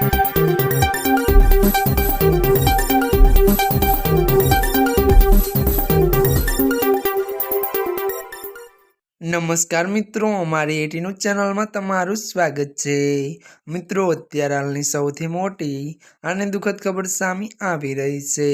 Thank you. નમસ્કાર મિત્રો, અમારી એટીનું ચેનલમાં તમારું સ્વાગત છે. મિત્રો, અત્યારે હાલની સૌથી મોટી અને દુઃખદ ખબર સામે આવી રહી છે.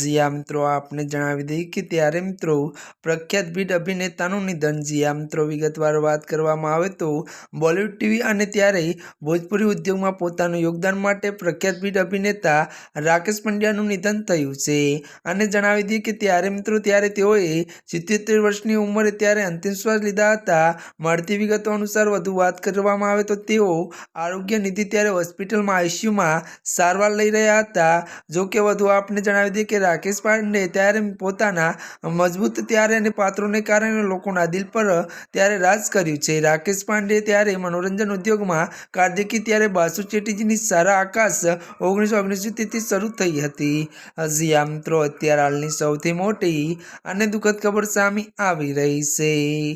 જીયા મિત્રો, આપને જણાવી દઈએ કે ત્યારે મિત્રો પ્રખ્યાત બીટ અભિનેતાનું નિધન. જીયા મિત્રો, વિગતવાર વાત કરવામાં આવે તો બોલિવૂડ ટીવી અને ત્યારે ભોજપુરી ઉદ્યોગમાં પોતાનું યોગદાન માટે પ્રખ્યાત બીટ અભિનેતા રાકેશ પંડ્યાનું નિધન થયું છે. અને જણાવી દઈએ કે ત્યારે મિત્રો, ત્યારે તેઓએ સિત્યોતેર વર્ષની ઉંમરે ત્યારે અંતિમ શ્વાસ લીધા હતા. મળતી વિગતો અનુસાર વધુ વાત કરવામાં આવે તો તેઓ આરોગ્ય નિધિ ત્યારે હોસ્પિટલમાં આઈસીયુમાં સારવાર લઈ રહ્યા હતા. જો કે વધુ આપને જણાવી દઈએ કે રાકેશ પાંડે ત્યારે પોતાના મજબૂત ત્યારે અને પાત્રોને કારણે લોકોના દિલ પર ત્યારે રાજ કર્યું છે. રાકેશ પાંડે ત્યારે મનોરંજન ઉદ્યોગમાં કાર્તિકી ત્યારે બાસુ ચેટીજીની સારા આકાશ ઓગણીસો ઓગણીસોથી શરૂ થઈ હતી. હજી આ મિત્રો અત્યારે હાલની સૌથી મોટી અને દુઃખદ ખબર સામે આવી રહી છે.